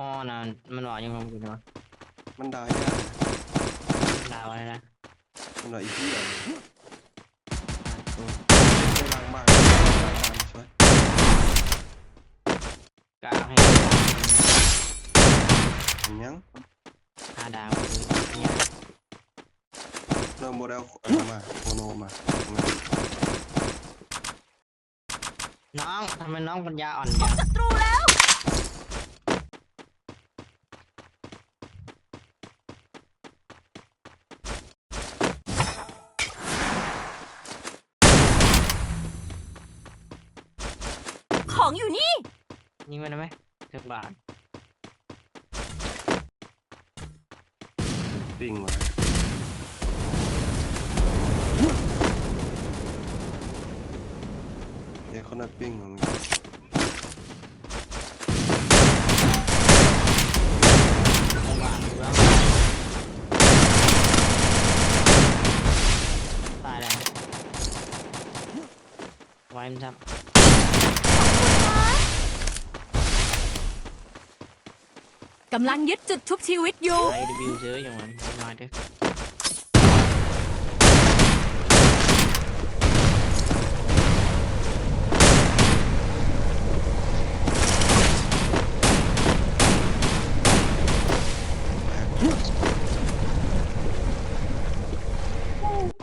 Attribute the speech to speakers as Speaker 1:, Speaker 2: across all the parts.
Speaker 1: มอนะมันบอกยังงงอยู่นะ
Speaker 2: มันด่าเนี่ย
Speaker 1: ดาวอะไรนะ
Speaker 2: มันด่าอีกที่อะไปล้างบ้านล้างบ้านช่วย
Speaker 1: กาวให้
Speaker 2: เห็นยัง
Speaker 1: ห้าดาวเนี่ย
Speaker 2: เริ่มโมเดลอะไรมาโมโนมา
Speaker 1: น้องทำไมน้องปัญญาอ่อนจัง
Speaker 3: ศัตรูแล้ว ของอยู่นี่
Speaker 1: ยิงมันได้ไหมถึงบาท
Speaker 2: ปิ้งมาเดี๋ยวเขาน่าปิ้งมัน
Speaker 1: ถึงบาทถึงแล้วตายแล้วไว้มันท
Speaker 3: กำลังยึดจุดทุบชีวิตอยู่ำ
Speaker 1: ไอ้รีวิวซื้ออย่างมันมาเด้อ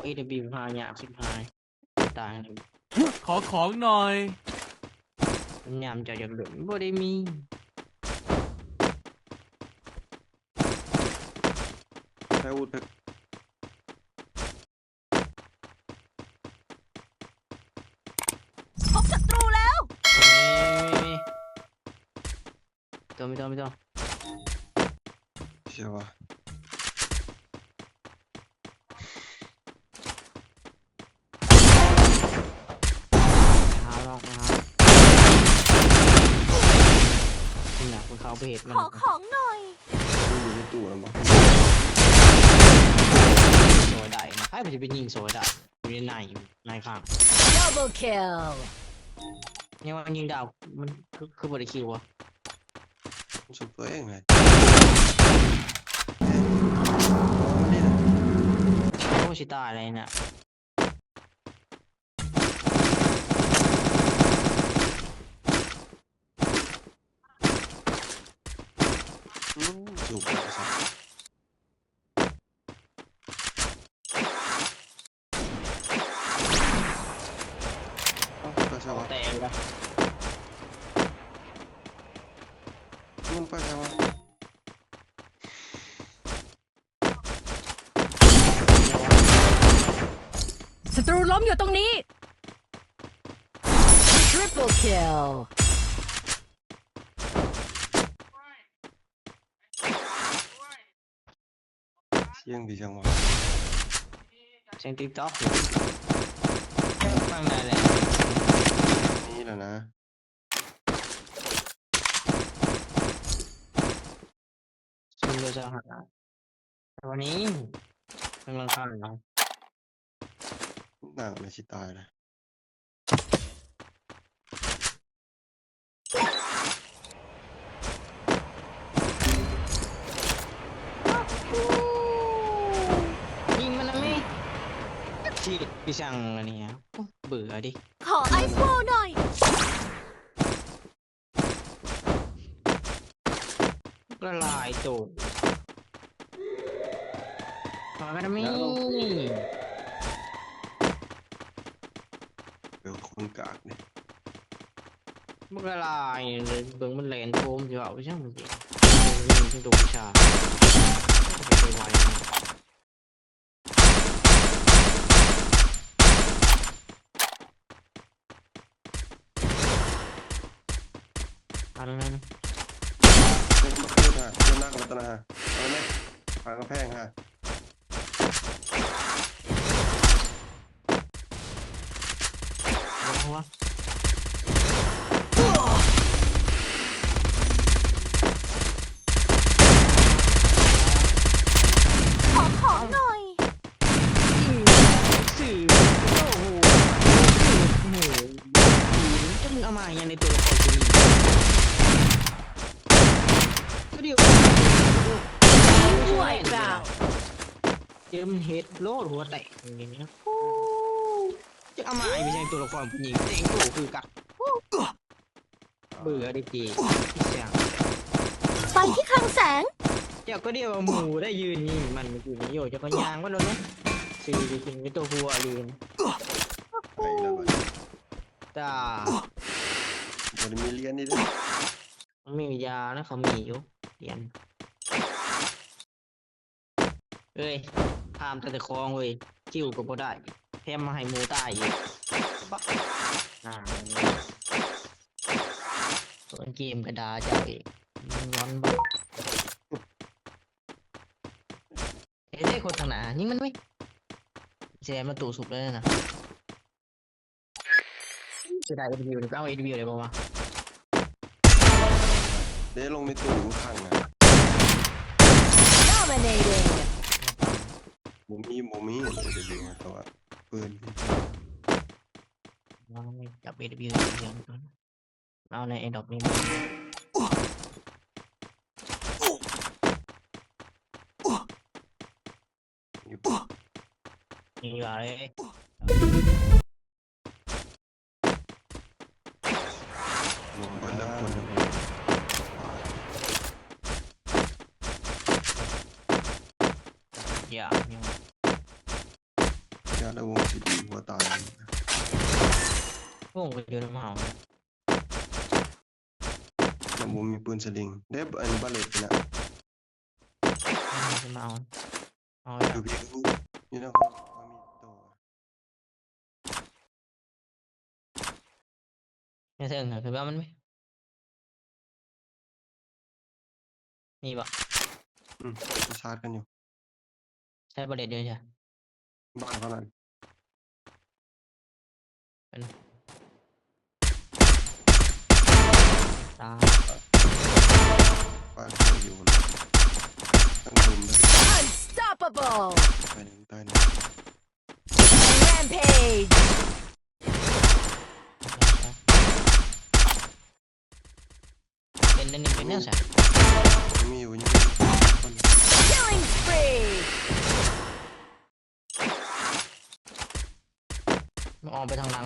Speaker 1: ไอ้รีวิวพาหยาบสิบหายตายเลย
Speaker 4: ขอของหน่อย
Speaker 1: มันยามจะอยากเดือดบ่ได้มี
Speaker 2: ช้อาวุธไป
Speaker 3: พบศัตรูแล้ว
Speaker 1: มีตัวไม่ตัวไม่ตัว
Speaker 2: เชื่อว่า
Speaker 1: เท้าลอกนะครับคุณน่ะคุณเขาไปเห็นมัน
Speaker 3: ขอของหน่อย
Speaker 2: มันอยู่ในตู้แล้วมั้ง
Speaker 1: โซ ได้นะใครมันจะไปยิงโซได้อยู่ในในอยู่ในข้าง
Speaker 3: double kill
Speaker 1: เนี่ยมันยิงดาวมันคือคือบริคิวอะ
Speaker 2: มันสุดตัวเองไงมันนี่นะ
Speaker 1: โอ้ชิตายอะไรเนี่ย
Speaker 2: อืมสุกเลยสัสเอ้าไปใช่วะ
Speaker 1: แต่ละ
Speaker 2: มันไปใช่วะ
Speaker 3: ศัตรูล้มอยู่ตรงนี้ triple kill
Speaker 2: เสียงดีจังวะ
Speaker 1: เสียงติ๊กต็อกฟังได้เลย
Speaker 2: นี่แหละนะ
Speaker 1: ซุ่มโดยสหาแต่วันนี้กำลังข้างเนาะ
Speaker 2: หนังเลยชิตายเลย
Speaker 1: ยิงมันนะไม่ชีดพี่ช่างอันนี้อะโอ้เบื่อดิ
Speaker 3: ขอไอโฟหน่อย
Speaker 1: ละลายตัว มากันนะมี
Speaker 2: เดี๋ยวคนกากเนี่ย
Speaker 1: มันละลายเลยเบิ่งมันแลนโฟมอยู่เอาไปช่างมันสิยิงถึงตัวผู้ชายไปไวอะไรนะ
Speaker 2: เดินมาขึ้นฮะเดินหน้ากับรัตนาฮะเอาไหมผ่านกระแพงฮะ
Speaker 1: บอ เจอมันเฮดโลดหัวแตกอย่างเงี้ยจะเอามาไอ้ไม่ใช่ตัวละครผู้หญิงแต่งตัวคือกักเบื่อได้จีที่เสียง
Speaker 3: ไปที่คลังแสง
Speaker 1: เจ้าก็เดียวว่าหมูได้ยืนนี่มันอยู่นี่โยเจะก็ยางว่าแล้วนะซื้อไปกินเป็นตัวหัวลืน
Speaker 2: ไปแล้วบัด
Speaker 1: จ้า
Speaker 2: บ่ได้มีเรียนนี่เด้อ
Speaker 1: มันไม่มียานะเขามีอยู่เรียนเอ้ย พามแต่ตะคองเว้ยจิ้วก็บ่ได้แถมมาให้หมูตายอีกบักอ่าส่วนเกมกระดาเจ้าเองมันร้อนบักเอ้ยได้คนทางหนายิงมันไว้แซมมาตู่สุบแล้วนะจะได้เอ็ดวิวหรือเอาเอ็ดวิวเลยบอกว่า
Speaker 2: เด้ลงในตู้อยู่ข้างน่ะ
Speaker 3: Dominating
Speaker 2: บ่มีบ่มีเดี๋ยวเดี๋ยวๆแต่ว่าปืนที่
Speaker 1: เราไม่จับเอ็ดวิวอย่างเดียวก่อนเอาในเอ็ดดอกนี้
Speaker 2: อยู่
Speaker 1: นี่ว่าเลย
Speaker 2: ลงไปแล้วคนหนึ่ง
Speaker 1: อ ย่าเนี่ย
Speaker 2: ยาละวงสิดีหัวตาย
Speaker 1: พวกไปเดินมาเอา
Speaker 2: แล้วบ่มีปืนสลิงเด้อันบาเลตน่ะ
Speaker 1: จะมาเอาเอา
Speaker 2: อ
Speaker 1: อย่า
Speaker 2: ยู่พี่กูอยู่นะเขาเขามีโต
Speaker 1: ไม่เทิงเหรอคือว่ามันไหมนี่ปะ
Speaker 2: อืมประชาร์จกันอยู่ Xem bullet chưa chưa? Vâng vâng
Speaker 3: Unstoppable. Rampage. Killing spree.
Speaker 1: ออกไปทางหลัง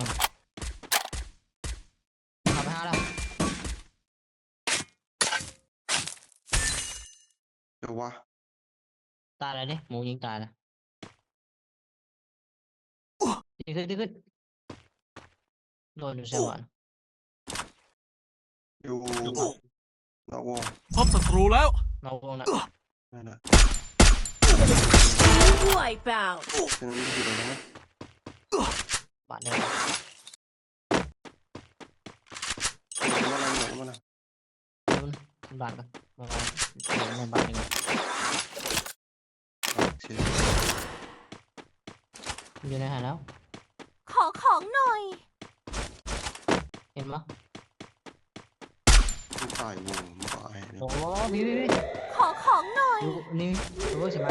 Speaker 1: ขับไปห้าแล้ว
Speaker 2: เดี๋ยววะ
Speaker 1: ตายเลยดิหมูยิงตายแล้วดีขึ้นดีขึ้นโดนอยู่เซวัน
Speaker 2: อยู่นอกวง
Speaker 4: พบศัตรูแล้ว
Speaker 1: นอกวงนะ
Speaker 2: นั่นแหละ
Speaker 3: Wipeout
Speaker 2: ฉะนั้นไม่อยู่ตรงนั้น นะ
Speaker 1: บาดเดียว
Speaker 2: เดี๋ยวมาแล้วเดี๋ยวมาแล้ว
Speaker 1: มันมันบาดกันมาเสียงในบาดเดียว
Speaker 2: อะเสียชีวิต
Speaker 1: อยู่ในหาแล้ว
Speaker 3: ขอของหน่อย
Speaker 1: เห็นปะ
Speaker 2: มันตายวงมันตายเนี่ย
Speaker 1: โอ้โหพี่พี่พี่
Speaker 3: ขอของหน่อย
Speaker 1: ดูนี่รู้ใช่ไหม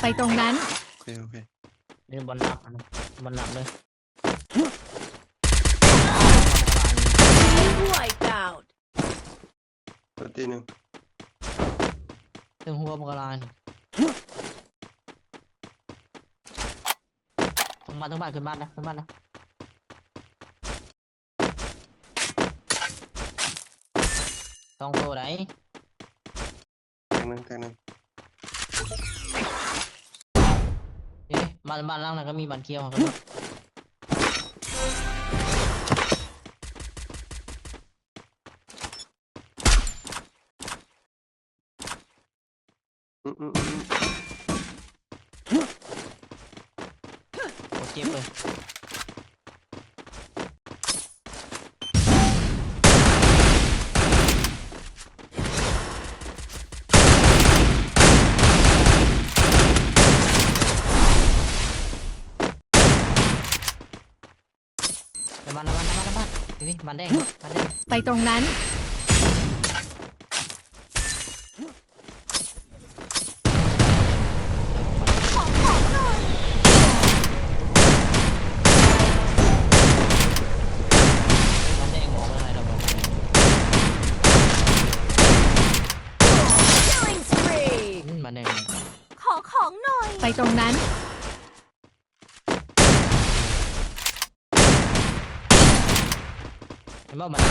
Speaker 3: ไปตรงนั้น
Speaker 2: โอเคโอเค
Speaker 1: เล่นบอลหนักอันนั้นบอลหนักเลย
Speaker 3: Wipeout
Speaker 2: ตัวตีหนึ่ง
Speaker 1: ถึงหัวบกลานต้องบ้านต้องบ้านขึ้นบ้านนะขึ้นบ้านนะต้องโตไหน
Speaker 2: แทงหนึ่งแทงหนึ่ง
Speaker 1: นี่บ้านบ้านล่างนั้นก็มีบ้านเคียวครับ
Speaker 2: อืมอืมอืม
Speaker 1: โอเจ็บเลยในบ้านในบ้านในบ้านในบ้านนี่บ้านแดงบ้านแดง
Speaker 3: ไปตรงนั้น ตรงนั้น
Speaker 1: เห็นบ่มัน
Speaker 2: เ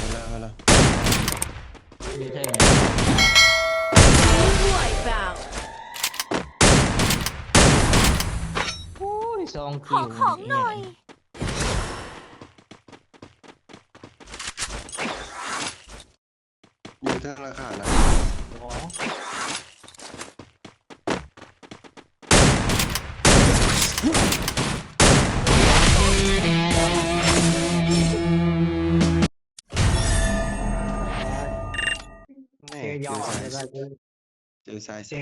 Speaker 2: อาละเอาละ
Speaker 1: มีเท่ไหม
Speaker 3: Wipeout
Speaker 1: โอ้ยซอง
Speaker 3: ข
Speaker 1: คิ
Speaker 3: อ
Speaker 1: ว
Speaker 3: ของหน่อย
Speaker 2: อยู่ธนาคารนะ
Speaker 1: อ๋อ
Speaker 2: แม่